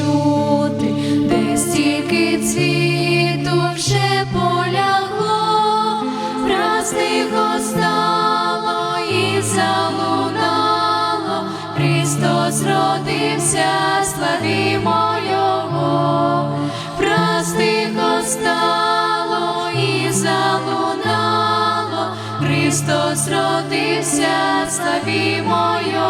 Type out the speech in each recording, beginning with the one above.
чути, де стільки цвіту вже полягло, враз тихо стало і залунало, Христос родився, славімо Його, враз тихо стало і залунало, Христос родився, славімо Його.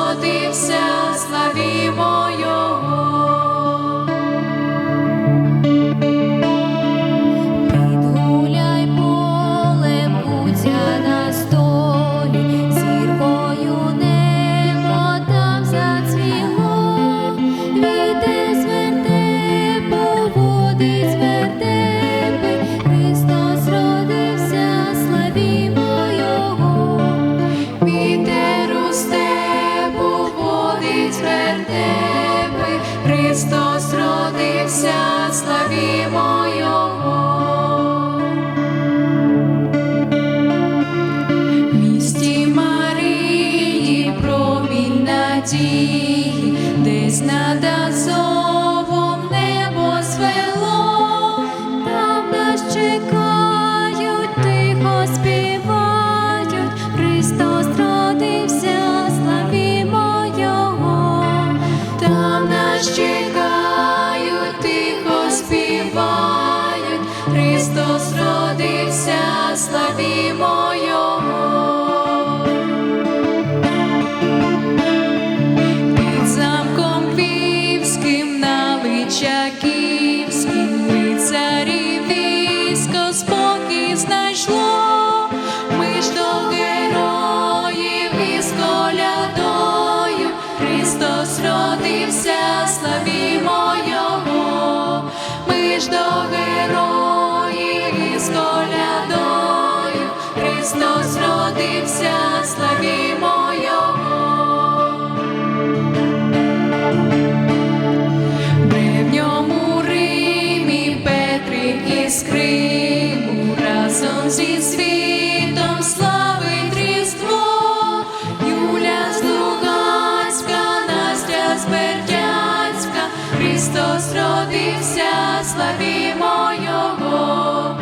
родився, славімо Його. Місті Марії промінь надії, десь над Азовом родився, славімо Його.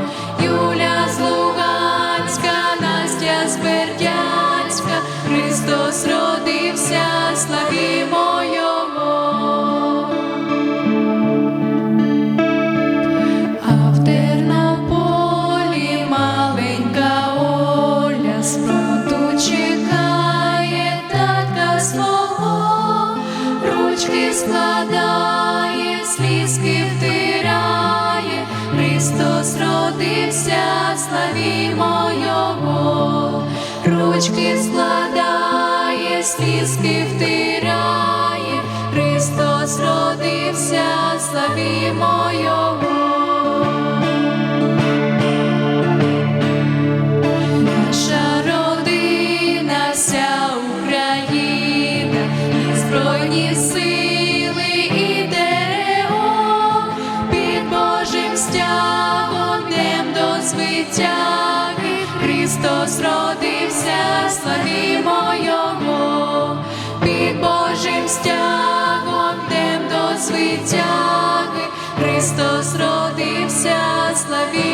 Юля з Луганська, Настя з Бердянська, Христос родився, славімо Його. А в Тернополі маленька Оля з чекає татка свого, ручки складає, славімо Його, ручки складає, слізки втирає, Христос родився, славімо Його. Звитяги, Христос родився, славімо Його, під Божим стягом дем до звитяги, Христос родився, славімо